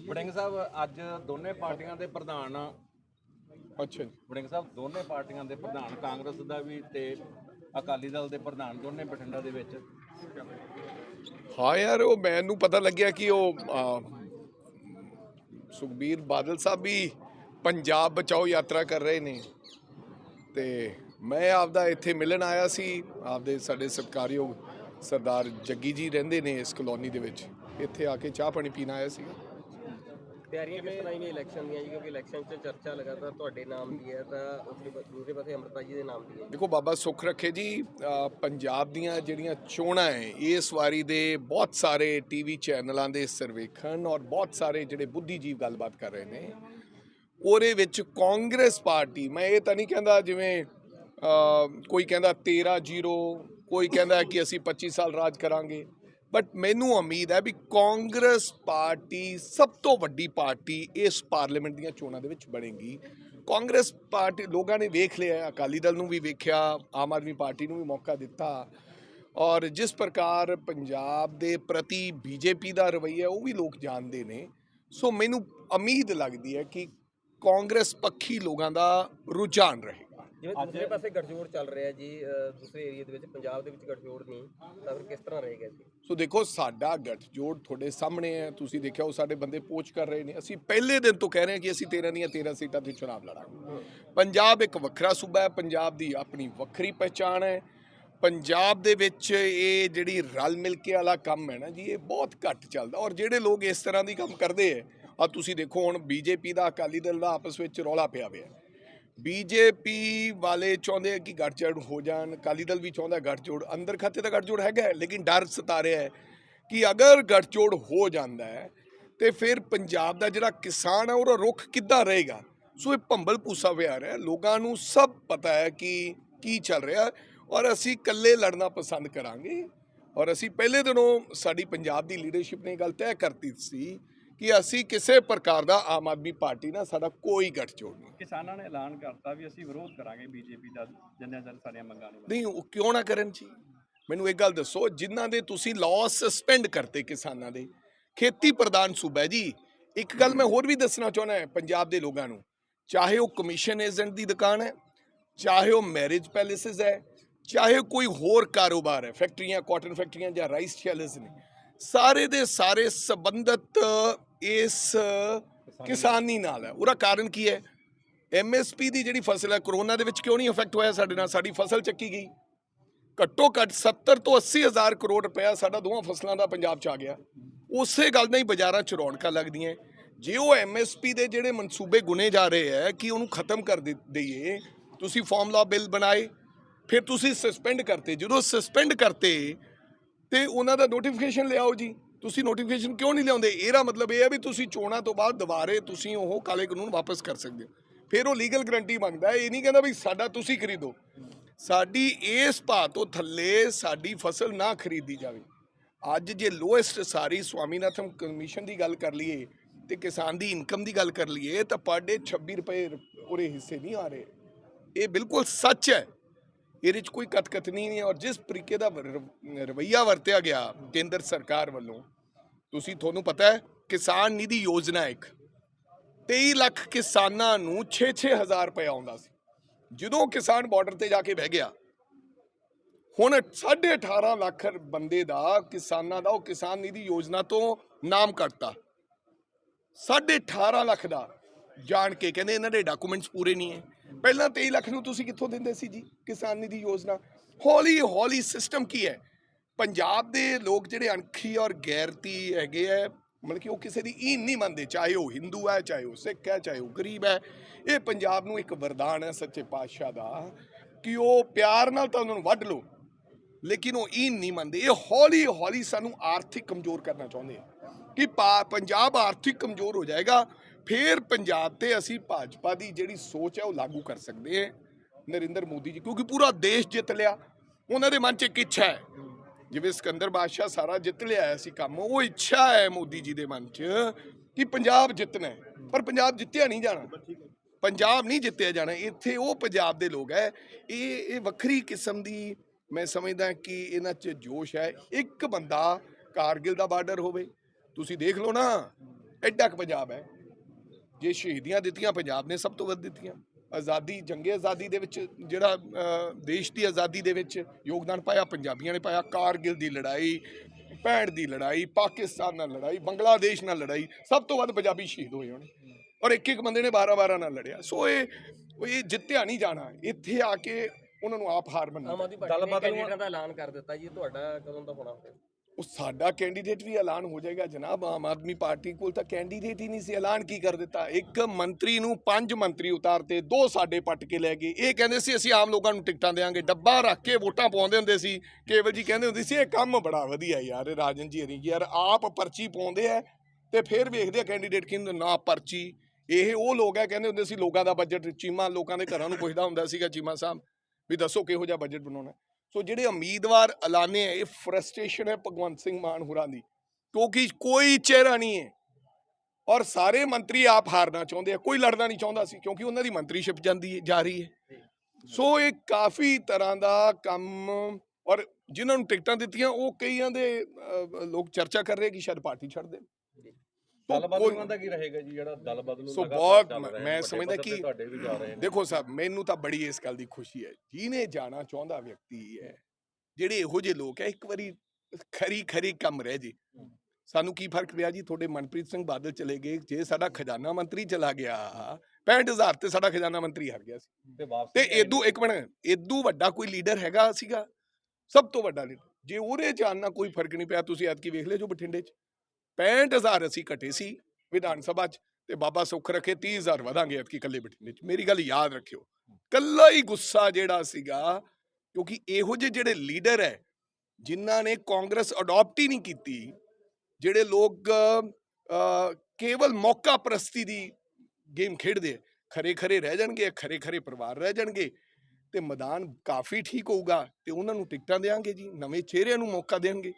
ਵੜਿੰਗ ਸਾਹਿਬ ਅੱਜ ਦੋਨੇ ਪਾਰਟੀਆਂ ਦੇ ਪ੍ਰਧਾਨ ਅੱਛਾ ਜੀ। ਵੜਿੰਗ ਸਾਹਿਬ ਦੋਨੇ ਪਾਰਟੀਆਂ ਦੇ ਪ੍ਰਧਾਨ ਕਾਂਗਰਸ ਦਾ ਵੀ ਤੇ ਅਕਾਲੀ ਦਲ ਦੇ ਪ੍ਰਧਾਨ ਦੋਨੇ ਬਠਿੰਡਾ ਦੇ ਵਿੱਚ। ਹਾਂ ਯਾਰ ਉਹ ਮੈਨੂੰ ਪਤਾ ਲੱਗਿਆ ਕਿ ਉਹ ਸੁਖਬੀਰ ਬਾਦਲ ਸਾਹਿਬ ਵੀ ਪੰਜਾਬ ਬਚਾਓ ਯਾਤਰਾ ਕਰ ਰਹੇ ਨੇ। ਤੇ ਮੈਂ ਆਪਦਾ ਇੱਥੇ ਮਿਲਣ ਆਇਆ ਸੀ। ਆਪਦੇ ਸਾਡੇ ਸਤਿਕਾਰਯੋਗ ਸਰਦਾਰ ਜੱਗੀ ਜੀ ਰਹਿੰਦੇ ਨੇ ਇਸ ਕਲੋਨੀ ਦੇ ਵਿੱਚ। ਇੱਥੇ ਆ ਕੇ ਚਾਹ ਪਾਣੀ ਪੀਣ ਆਇਆ ਸੀ ਤਿਆਰੀਆਂ ਕਿਸ ਤਰ੍ਹਾਂ ਨੇ ਇਲੈਕਸ਼ਨ ਦੀਆਂ ਜੀ? ਕਿਉਂਕਿ ਇਲੈਕਸ਼ਨ 'ਚ ਚਰਚਾ ਲਗਾਤਾਰ ਤੁਹਾਡੇ ਨਾਮ ਦੀ ਹੈ, ਤਾਂ ਉਸਦੇ ਬ- ਦੂਸਰੇ ਪਾਸੇ ਅੰਮ੍ਰਿਤਾ ਜੀ ਦੇ ਨਾਮ ਦੀ ਹੈ ਦੇਖੋ ਬਾਬਾ ਸੁੱਖ ਰੱਖੇ ਜੀ ਪੰਜਾਬ ਦੀਆਂ ਜਿਹੜੀਆਂ ਚੋਣਾਂ ਹੈ ਇਸ ਵਾਰੀ ਦੇ ਬਹੁਤ ਸਾਰੇ ਟੀਵੀ ਚੈਨਲਾਂ ਦੇ ਸਰਵੇਖਣ ਔਰ ਬਹੁਤ ਸਾਰੇ ਜਿਹੜੇ ਬੁੱਧੀਜੀਵ ਗੱਲਬਾਤ ਕਰ ਰਹੇ ਨੇ, ਉਹਦੇ ਵਿੱਚ ਕਾਂਗਰਸ ਪਾਰਟੀ, ਮੈਂ ਇਹ ਤਾਂ ਨਹੀਂ ਕਹਿੰਦਾ ਜਿਵੇਂ ਕੋਈ ਕਹਿੰਦਾ 13 0 ਕੋਈ ਕਹਿੰਦਾ ਕਿ ਅਸੀਂ 25 ਸਾਲ ਰਾਜ ਕਰਾਂਗੇ। ਬਟ ਮੈਨੂੰ ਉਮੀਦ ਹੈ ਵੀ ਕਾਂਗਰਸ ਪਾਰਟੀ ਸਭ ਤੋਂ ਵੱਡੀ ਪਾਰਟੀ ਇਸ ਪਾਰਲੀਮੈਂਟ ਦੀਆਂ ਚੋਣਾਂ ਦੇ ਵਿੱਚ ਬਣੇਗੀ। ਕਾਂਗਰਸ ਪਾਰਟੀ ਲੋਕਾਂ ਨੇ ਵੇਖ ਲਿਆ, ਅਕਾਲੀ ਦਲ ਨੂੰ ਵੀ ਵੇਖਿਆ, ਆਮ ਆਦਮੀ ਪਾਰਟੀ ਨੂੰ ਵੀ ਮੌਕਾ ਦਿੱਤਾ। ਔਰ ਜਿਸ ਪ੍ਰਕਾਰ ਪੰਜਾਬ ਦੇ ਪ੍ਰਤੀ ਬੀਜੇਪੀ ਦਾ ਰਵੱਈਆ ਉਹ ਵੀ ਲੋਕ ਜਾਣਦੇ ਨੇ। ਸੋ ਮੈਨੂੰ ਉਮੀਦ ਲੱਗਦੀ ਹੈ ਕਿ ਕਾਂਗਰਸ ਪੱਖੀ ਲੋਕਾਂ ਦਾ ਰੁਝਾਨ ਰਹੇ। ਜਿਵੇਂ ਦੂਸਰੇ ਪਾਸੇ ਗੱਠਜੋੜ ਚੱਲ ਰਿਹਾ ਜੀ ਦੂਸਰੇ ਏਰੀਆ ਦੇ ਵਿੱਚ ਪੰਜਾਬ ਦੇ ਵਿੱਚ ਗੱਠਜੋੜ ਨਹੀਂ ਤਾਂ ਫਿਰ ਕਿਸ ਤਰ੍ਹਾਂ ਰਹੇਗਾ ਜੀ? ਸੋ ਦੇਖੋ ਸਾਡਾ ਗੱਠਜੋੜ ਤੁਹਾਡੇ ਸਾਹਮਣੇ ਹੈ ਤੁਸੀਂ ਦੇਖਿਆ ਉਹ ਸਾਡੇ ਬੰਦੇ ਪੋਚ ਕਰ ਰਹੇ ਨੇ। ਅਸੀਂ ਪਹਿਲੇ ਦਿਨ ਤੋਂ ਕਹਿ ਰਹੇ ਹਾਂ ਕਿ ਅਸੀਂ 13 ਦੀਆਂ 13 ਸੀਟਾਂ ਤੇ ਚੁਣਾਵ ਲੜਾਂਗੇ। ਪੰਜਾਬ ਇੱਕ ਵੱਖਰਾ ਸੂਬਾ ਹੈ ਪੰਜਾਬ ਦੀ ਆਪਣੀ ਵੱਖਰੀ ਪਹਿਚਾਣ ਹੈ। ਪੰਜਾਬ ਦੇ ਵਿੱਚ ਇਹ ਜਿਹੜੀ ਰਲ ਮਿਲ ਕੇ ਵਾਲਾ ਕੰਮ ਹੈ ਨਾ ਜੀ ਇਹ ਬਹੁਤ ਘੱਟ ਚੱਲਦਾ। ਔਰ ਜਿਹੜੇ ਲੋਕ ਇਸ ਤਰ੍ਹਾਂ ਦੀ ਕੰਮ ਕਰਦੇ ਹੈ ਆ ਤੁਸੀਂ ਦੇਖੋ ਹੁਣ ਬੀਜੇਪੀ ਦਾ ਅਕਾਲੀ ਦਲ ਦਾ ਆਪਸ ਵਿੱਚ ਰੌਲਾ ਪਿਆ ਹੋਇਆ ਹੈ। ਬੀਜੇਪੀ ਵਾਲੇ ਚਾਹੁੰਦੇ ਆ ਕਿ ਗੱਠਜੋੜ ਹੋ ਜਾਣ, ਅਕਾਲੀ ਦਲ ਵੀ ਚਾਹੁੰਦਾ ਗੱਠਜੋੜ, ਅੰਦਰ ਖਾਤੇ ਤਾਂ ਗੱਠਜੋੜ ਹੈਗਾ ਲੇਕਿਨ ਡਰ ਸਤਾ ਰਿਹਾ ਹੈ ਕਿ ਅਗਰ ਗੱਠਜੋੜ ਹੋ ਜਾਂਦਾ ਹੈ, ਤੇ ਫਿਰ ਪੰਜਾਬ ਦਾ ਜਿਹੜਾ ਕਿਸਾਨ ਹੈ ਉਹਦਾ ਰੁਖ ਕਿੱਦਾਂ ਰਹੇਗਾ? ਸੋ ਇਹ ਭੰਬਲ ਪੂਸਾ ਵਿਹਾਰ ਹੈ, ਲੋਕਾਂ ਨੂੰ ਸਭ ਪਤਾ ਹੈ ਕਿ ਕੀ ਚੱਲ ਰਿਹਾ ਔਰ ਅਸੀਂ ਇਕੱਲੇ ਲੜਨਾ ਪਸੰਦ ਕਰਾਂਗੇ ਔਰ ਅਸੀਂ ਪਹਿਲੇ ਦਿਨੋਂ ਸਾਡੀ ਪੰਜਾਬ ਦੀ ਲੀਡਰਸ਼ਿਪ ਨੇ ਇਹ ਗੱਲ ਤੈਅ ਕਰਤੀ ਸੀ ਕਿ ਅਸੀਂ ਕਿਸੇ ਪ੍ਰਕਾਰ ਦਾ ਆਮ ਆਦਮੀ ਪਾਰਟੀ ਨਾਲ ਸਾਡਾ ਕੋਈ ਗੱਠਜੋੜ ਨਹੀਂ। ਕਿਸਾਨਾਂ ਨੇ ਐਲਾਨ ਕਰਤਾ ਵੀ ਅਸੀਂ ਵਿਰੋਧ ਕਰਾਂਗੇ ਬੀਜੇਪੀ ਦਾ ਜਿੰਨੇ ਜਨ ਸਾਡੀਆਂ ਮੰਗਾਂ ਨੂੰ ਨਹੀਂ ਉਹ ਕਿਉਂ ਨਾ ਕਰਨ ਜੀ? ਮੈਨੂੰ ਇੱਕ ਗੱਲ ਦੱਸੋ ਜਿਨ੍ਹਾਂ ਦੇ ਤੁਸੀਂ ਲਾਅ ਸਸਪੈਂਡ ਕਰਤੇ ਕਿਸਾਨਾਂ ਦੇ ਖੇਤੀ ਪ੍ਰਧਾਨ ਸੂਬਾ ਜੀ। ਇੱਕ ਗੱਲ ਮੈਂ ਹੋਰ ਵੀ ਦੱਸਣਾ ਚਾਹੁੰਦਾ ਪੰਜਾਬ ਦੇ ਲੋਕਾਂ ਨੂੰ। ਚਾਹੇ ਉਹ ਕਮਿਸ਼ਨ ਏਜੰਟ ਦੀ ਦੁਕਾਨ ਹੈ ਚਾਹੇ ਉਹ ਮੈਰਿਜ ਪੈਲੇਸਿਸ ਹੈ ਚਾਹੇ ਕੋਈ ਹੋਰ ਕਾਰੋਬਾਰ ਹੈ ਫੈਕਟਰੀਆਂ ਕਾਟਨ ਫੈਕਟਰੀਆਂ ਜਾਂ ਰਾਈਸ ਸ਼ੈਲਰਸ ਨੇ ਸਾਰੇ ਦੇ ਸਾਰੇ ਸੰਬੰਧਤ ਇਸ ਕਿਸਾਨੀ ਨਾਲ ਹੈ। ਉਹਦਾ ਕਾਰਨ ਕੀ ਹੈ? ਐਮਐਸਪੀ ਦੀ ਜਿਹੜੀ ਫਸਲ ਹੈ ਕਰੋਨਾ ਦੇ ਵਿੱਚ ਕਿਉਂ ਨਹੀਂ ਇਫੈਕਟ ਹੋਇਆ ਸਾਡੇ ਨਾਲ? ਸਾਡੀ ਫਸਲ ਚੱਕੀ ਗਈ। ਘੱਟੋ ਘੱਟ 70 ਤੋਂ 80 ਹਜ਼ਾਰ ਕਰੋੜ ਰੁਪਇਆ ਸਾਡਾ ਦੋਵਾਂ ਫਸਲਾਂ ਦਾ ਪੰਜਾਬ 'ਚ ਆ ਗਿਆ। ਉਸੇ ਗੱਲ ਦਾ ਹੀ ਬਾਜ਼ਾਰਾਂ 'ਚ ਰੌਣਕਾਂ ਲੱਗਦੀਆਂ। ਜੇ ਉਹ ਐਮਐਸਪੀ ਦੇ ਜਿਹੜੇ ਮਨਸੂਬੇ ਗੁਨੇ ਜਾ ਰਹੇ ਹੈ ਕਿ ਉਹਨੂੰ ਖਤਮ ਕਰ ਦੇ- ਦਈਏ, ਤੁਸੀਂ ਫਾਰਮੂਲਾ ਬਿੱਲ ਬਣਾਏ, ਫਿਰ ਤੁਸੀਂ ਸਸਪੈਂਡ ਕਰਤੇ। ਜਦੋਂ ਸਸਪੈਂਡ ਕਰਤੇ, ਤੇ ਉਹਨਾਂ ਦਾ ਨੋਟੀਫਿਕੇਸ਼ਨ ਲਿਆਓ ਜੀ। ਤੁਸੀਂ ਨੋਟੀਫਿਕੇਸ਼ਨ ਕਿਉਂ ਨਹੀਂ ਲਿਆਉਂਦੇ? ਇਹਦਾ ਮਤਲਬ ਇਹ ਹੈ ਵੀ ਤੁਸੀਂ ਚੋਣਾਂ ਤੋਂ ਬਾਅਦ ਦੁਬਾਰੇ ਤੁਸੀਂ ਉਹ ਕਾਲੇ ਕਾਨੂੰਨ ਵਾਪਸ ਕਰ ਸਕਦੇ ਹੋ। ਫਿਰ ਉਹ ਲੀਗਲ ਗਰੰਟੀ ਮੰਗਦਾ ਇਹ ਨਹੀਂ ਕਹਿੰਦਾ ਵੀ ਸਾਡਾ ਤੁਸੀਂ ਖਰੀਦੋ। ਸਾਡੀ ਇਸ ਭਾਅ ਤੋਂ ਥੱਲੇ ਸਾਡੀ ਫਸਲ ਨਾ ਖਰੀਦੀ ਜਾਵੇ। ਅੱਜ ਜੇ ਲੋਐਸਟ ਸਾਰੀ ਸਵਾਮੀਨਾਥਨ ਕਮਿਸ਼ਨ ਦੀ ਗੱਲ ਕਰ ਲਈਏ ਤੇ ਕਿਸਾਨ ਦੀ ਇਨਕਮ ਦੀ ਗੱਲ ਕਰ ਲਈਏ ਤਾਂ ਪਰ ਡੇ 26 ਰੁਪਏ ਉਹਦੇ ਹਿੱਸੇ ਨਹੀਂ ਆ ਰਹੇ। ਇਹ ਬਿਲਕੁਲ ਸੱਚ ਹੈ। ਇਹਦੇ 'ਚ ਕੋਈ ਕਤਕਤਨੀ ਨਹੀਂ ਹੈ ਔਰ ਜਿਸ ਤਰੀਕੇ ਦਾ ਰ- ਵਰਤਿਆ ਗਿਆ ਕੇਂਦਰ ਸਰਕਾਰ ਵੱਲੋਂ, ਤੁਸੀਂ ਤੁਹਾਨੂੰ ਪਤਾ ਹੈ ਕਿਸਾਨ ਨਿਧੀ ਯੋਜਨਾ ਇੱਕ 23 ਲੱਖ ਕਿਸਾਨਾਂ ਨੂੰ 6-6 ਰੁਪਏ ਆਉਂਦਾ ਸੀ। ਜਦੋਂ ਕਿਸਾਨ ਬਾਰਡਰ ਤੇ ਜਾ ਕੇ ਬਹਿ ਗਿਆ, ਹੁਣ 18.5 ਲੱਖ ਬੰਦੇ ਦਾ, ਕਿਸਾਨਾਂ ਦਾ, ਉਹ ਕਿਸਾਨ ਨਿਧੀ ਯੋਜਨਾ ਤੋਂ ਨਾਮ ਕੱਟਤਾ। 18.5 ਲੱਖ ਦਾ, ਜਾਣ ਕੇ ਕਹਿੰਦੇ ਇਹਨਾਂ ਦੇ ਡਾਕੂਮੈਂਟਸ ਪੂਰੇ ਨਹੀਂ ਹੈ। ਪਹਿਲਾਂ 23 ਲੱਖ ਨੂੰ ਤੁਸੀਂ ਕਿੱਥੋਂ ਦਿੰਦੇ ਸੀ ਜੀ ਕਿਸਾਨ ਨਿਧੀ ਯੋਜਨਾ? ਹੌਲੀ ਹੌਲੀ ਸਿਸਟਮ ਕੀ ਹੈ? ਪੰਜਾਬ ਦੇ ਲੋਕ ਜਿਹੜੇ ਅਣਖੀ ਔਰ ਗੈਰਤੀ ਹੈਗੇ ਹੈ ਮਤਲਬ ਕਿ ਉਹ ਕਿਸੇ ਦੀ ਈਨ ਨਹੀਂ ਮੰਨਦੇ, ਚਾਹੇ ਉਹ ਹਿੰਦੂ ਹੈ ਚਾਹੇ ਉਹ ਸਿੱਖ ਹੈ ਚਾਹੇ ਉਹ ਗਰੀਬ ਹੈ ਇਹ ਪੰਜਾਬ ਨੂੰ ਇੱਕ ਵਰਦਾਨ ਹੈ ਸੱਚੇ ਪਾਤਸ਼ਾਹ ਦਾ ਕਿ ਉਹ ਪਿਆਰ ਨਾਲ ਤਾਂ ਉਹਨਾਂ ਨੂੰ ਵੱਢ ਲਓ, ਲੇਕਿਨ ਉਹ ਈਨ ਨਹੀਂ ਮੰਨਦੇ। ਇਹ ਹੌਲੀ ਹੌਲੀ ਸਾਨੂੰ ਆਰਥਿਕ ਕਮਜ਼ੋਰ ਕਰਨਾ ਚਾਹੁੰਦੇ ਆ ਕਿ ਪਾ- ਪੰਜਾਬ ਆਰਥਿਕ ਕਮਜ਼ੋਰ ਹੋ ਜਾਏਗਾ ਫਿਰ ਪੰਜਾਬ ਤੇ ਅਸੀਂ ਭਾਜਪਾ ਦੀ ਜਿਹੜੀ ਸੋਚ ਹੈ ਉਹ ਲਾਗੂ ਕਰ ਸਕਦੇ ਹਾਂ ਨਰਿੰਦਰ ਮੋਦੀ ਜੀ, ਕਿਉਂਕਿ ਪੂਰਾ ਦੇਸ਼ ਜਿੱਤ ਲਿਆ। ਉਹਨਾਂ ਦੇ ਮਨ 'ਚ ਇੱਕ ਇੱਛਾ ਹੈ। ਜਿਵੇਂ ਸਿਕੰਦਰ ਬਾਦਸ਼ਾਹ ਸਾਰਾ ਜਿੱਤ ਲਿਆ ਸੀ ਕੰਮ, ਉਹ ਇੱਛਾ ਹੈ ਮੋਦੀ ਜੀ ਦੇ ਮਨ 'ਚ ਕਿ ਪੰਜਾਬ ਜਿੱਤਣਾ ਪਰ ਪੰਜਾਬ ਜਿੱਤਿਆ ਨਹੀਂ ਜਾਣਾ। ਪੰਜਾਬ ਨਹੀਂ ਜਿੱਤਿਆ ਜਾਣਾ। ਇੱਥੇ ਉਹ ਪੰਜਾਬ ਦੇ ਲੋਕ ਹੈ। ਇਹ ਇਹ ਵੱਖਰੀ ਕਿਸਮ ਦੀ ਮੈਂ ਸਮਝਦਾ ਕਿ ਇਹਨਾਂ 'ਚ ਜੋਸ਼ ਹੈ। ਇੱਕ ਬੰਦਾ ਕਾਰਗਿਲ ਦਾ ਬਾਰਡਰ ਹੋਵੇ। ਤੁਸੀਂ ਦੇਖ ਲਓ ਨਾ, ਐਡਾ ਕੁ ਪੰਜਾਬ ਹੈ। ਜੇ ਸ਼ਹੀਦੀਆਂ ਦਿੱਤੀਆਂ ਪੰਜਾਬ ਨੇ ਸਭ ਤੋਂ ਵੱਧ ਦਿੱਤੀਆਂ। ਆਜ਼ਾਦੀ ਜੰਗੇ ਆਜ਼ਾਦੀ ਦੇ ਵਿੱਚ ਜਿਹੜਾ ਦੇਸ਼ ਦੀ ਆਜ਼ਾਦੀ ਦੇ ਵਿੱਚ ਯੋਗਦਾਨ ਪਾਇਆ ਪੰਜਾਬੀਆਂ ਨੇ ਪਾਇਆ ਕਾਰਗਿਲ ਦੀ ਲੜਾਈ ਪੈਂਹਠ ਦੀ ਲੜਾਈ ਪਾਕਿਸਤਾਨ ਨਾਲ ਲੜਾਈ ਬੰਗਲਾਦੇਸ਼ ਨਾਲ ਲੜਾਈ ਸਭ ਤੋਂ ਵੱਧ ਪੰਜਾਬੀ ਸ਼ਹੀਦ ਹੋਏ ਹੋਣੇ। ਔਰ ਇੱਕ ਇੱਕ ਬੰਦੇ ਨੇ 12 12 ਨਾਲ ਲੜਿਆ। ਸੋ ਇਹ ਇਹ ਜਿੱਤਿਆ ਨਹੀਂ ਜਾਣਾ। ਇੱਥੇ ਆ ਕੇ ਉਹਨਾਂ ਨੂੰ ਆਪ ਹਾਰ ਮੰਨਣੀ। ਕੈਂਡੀਡੇਟਾਂ ਦਾ ਐਲਾਨ ਕਰ ਦਿੱਤਾ ਜੀ। ਤੁਹਾਡਾ ਕਦੋਂ ਦਾ ਹੋਣਾ? ਫਿਰ ਉਹ ਸਾਡਾ ਕੈਂਡੀਡੇਟ ਵੀ ਐਲਾਨ ਹੋ ਜਾਏਗਾ ਜਨਾਬ, ਆਮ ਆਦਮੀ ਪਾਰਟੀ ਕੋਲ ਤਾਂ ਕੈਂਡੀਡੇਟ ਹੀ ਨਹੀਂ ਸੀ, ਐਲਾਨ ਕੀ ਕਰ ਦਿੱਤਾ? ਇੱਕ ਮੰਤਰੀ ਨੂੰ ਪੰਜ ਮੰਤਰੀ ਉਤਾਰਤੇ, ਦੋ ਸਾਡੇ ਪੱਟ ਕੇ ਲੈ ਗਏ। ਇਹ ਕਹਿੰਦੇ ਸੀ, ਅਸੀਂ ਆਮ ਲੋਕਾਂ ਨੂੰ ਟਿਕਟਾਂ ਦੇਵਾਂਗੇ। ਡੱਬਾ ਰੱਖ ਕੇ ਵੋਟਾਂ ਪਾਉਂਦੇ ਹੁੰਦੇ ਸੀ। ਕੇਵਲ ਜੀ ਕਹਿੰਦੇ ਹੁੰਦੇ ਸੀ, ਇਹ ਕੰਮ ਬੜਾ ਵਧੀਆ ਯਾਰ ਰਾਜਨ ਜੀ ਹਰੀ ਯਾਰ ਆਪ ਪਰਚੀ ਪਾਉਂਦੇ ਆ ਤੇ ਫਿਰ ਵੇਖਦੇ ਆ ਕੈਂਡੀਡੇਟ ਕਿਹਨੂੰ ਨਾ ਪਰਚੀ। ਇਹ ਉਹ ਲੋਕ ਆ, ਕਹਿੰਦੇ ਹੁੰਦੇ ਸੀ, ਲੋਕਾਂ ਦਾ ਬਜਟ ਚੀਮਾ, ਲੋਕਾਂ ਦੇ ਘਰਾਂ ਨੂੰ ਪੁੱਛਦਾ ਹੁੰਦਾ ਸੀਗਾ ਚੀਮਾ ਸਾਹਿਬ, ਵੀ ਦੱਸੋ ਕਿਹੋ ਜਿਹਾ ਬਜਟ ਬਣਾਉਣਾ। ਸੋ ਜਿਹੜੇ ਉਮੀਦਵਾਰ ਐਲਾਨੇ ਆ ਇਹ ਫਰਸਟ੍ਰੇਸ਼ਨ ਹੈ ਭਗਵੰਤ ਸਿੰਘ ਮਾਨ ਹੁਰਾਂ ਦੀ ਕਿਉਂਕਿ ਕੋਈ ਚਿਹਰਾ ਨਹੀਂ ਹੈ। ਔਰ ਸਾਰੇ ਮੰਤਰੀ ਆਪ ਹਾਰਨਾ ਚਾਹੁੰਦੇ ਆ ਕੋਈ ਲੜਨਾ ਨਹੀਂ ਚਾਹੁੰਦਾ ਸੀ ਕਿਉਂਕਿ ਉਹਨਾਂ ਦੀ ਮੰਤਰੀਸ਼ਿਪ ਜਾਂਦੀ ਜਾ ਰਹੀ ਹੈ। ਸੋ ਇਹ ਕਾਫੀ ਤਰ੍ਹਾਂ ਦਾ ਕੰਮ ਔਰ ਜਿਨ੍ਹਾਂ ਨੂੰ ਟਿਕਟਾਂ ਦਿੱਤੀਆਂ ਉਹ ਕਈਆਂ ਦੇ ਲੋਕ ਚਰਚਾ ਕਰ ਰਹੇ ਕਿ ਸ਼ਾਇਦ ਪਾਰਟੀ ਛੱਡ ਦੇਣ। ਦਲ ਬਦਲੂਆਂ ਦਾ ਕੀ ਰਹੇਗਾ ਜੀ ਜਿਹੜਾ ਦਲ ਬਦਲੂ ਸੋ ਬਹੁਤ ਮੈਂ ਸਮਝਦਾ ਕਿ- ਤੁਹਾਡੇ ਵੀ ਜਾ ਰਹੇ ਨੇ। ਦੇਖੋ ਸਾਹਿਬ ਮੈਨੂੰ ਤਾਂ ਬੜੀ ਇਸ ਗੱਲ ਦੀ ਖੁਸ਼ੀ ਹੈ ਜਿਹਨੇ ਜਾਣਾ ਚਾਹੁੰਦਾ ਵਿਅਕਤੀ ਹੈ ਜਿਹੜੇ ਇਹੋ ਜਿਹੇ ਲੋਕ ਹੈ ਇੱਕ ਵਾਰੀ ਖਰੀ ਖਰੀ ਕੰਮ ਰਹਿ ਜੇ। ਸਾਨੂੰ ਕੀ ਫ਼ਰਕ ਪਿਆ ਜੀ? ਤੁਹਾਡੇ ਮਨਪ੍ਰੀਤ ਸਿੰਘ ਬਾਦਲ ਚਲੇ ਗਏ ਜੇ ਸਾਡਾ ਖਜ਼ਾਨਾ ਮੰਤਰੀ ਚਲਾ ਗਿਆ 65000 ਤੇ ਸਾਡਾ ਖਜ਼ਾਨਾ ਮੰਤਰੀ ਹਾਰ ਗਿਆ ਸੀ। ਤੇ ਵਾਪਸ ਤੇ ਏਦੂ ਇੱਕ ਮਿੰਟ ਏਦੂ ਵੱਡਾ ਕੋਈ ਲੀਡਰ ਹੈਗਾ ਸੀਗਾ? ਸਭ ਤੋਂ ਵੱਡਾ ਲੀਡਰ। ਜੇ ਉਹਦੇ ਜਾਣ ਨਾਲ ਕੋਈ ਫ਼ਰਕ ਨਹੀਂ ਪਿਆ ਤੁਸੀਂ ਐਤਕੀ ਵੇਖ ਲਿਓ ਜੋ ਬਠਿੰਡੇ 'ਚ। 65000 ਅਸੀਂ ਘਟੇ ਸੀ ਵਿਧਾਨ ਸਭਾ 'ਚ ਤੇ ਬਾਬਾ ਸੁੱਖ ਰੱਖੇ 30000 ਵਧਾਂਗੇ ਐਤਕੀ ਕੱਲੇ ਬਠਿੰਡੇ 'ਚ। ਮੇਰੀ ਗੱਲ ਯਾਦ ਰੱਖਿਓ ਕੱਲਾ ਹੀ ਗੁੱਸਾ ਜਿਹੜਾ ਸੀਗਾ, ਕਿਉਂਕਿ ਇਹੋ ਜਿਹੇ ਜਿਹੜੇ ਲੀਡਰ ਹੈ ਜਿਨ੍ਹਾਂ ਨੇ ਕਾਂਗਰਸ ਅਡਾਪਟ ਹੀ ਨਹੀਂ ਕੀਤੀ, ਜਿਹੜੇ ਲੋਕ ਕੇਵਲ ਮੌਕਾ ਪ੍ਰਸਤੀ ਦੀ ਗੇਮ ਖੇਡਦੇ ਆ ਖਰੇ ਖਰੇ ਰਹਿ ਜਾਣਗੇ, ਖਰੇ ਖਰੇ ਪਰਿਵਾਰ ਰਹਿ ਜਾਣਗੇ ਤੇ ਮੈਦਾਨ ਕਾਫੀ ਠੀਕ ਹੋਊਗਾ ਤੇ ਉਹਨਾਂ ਨੂੰ ਟਿਕਟਾਂ ਦੇਾਂਗੇ ਜੀ, ਨਵੇਂ ਚਿਹਰਿਆਂ ਨੂੰ ਮੌਕਾ ਦੇਣਗੇ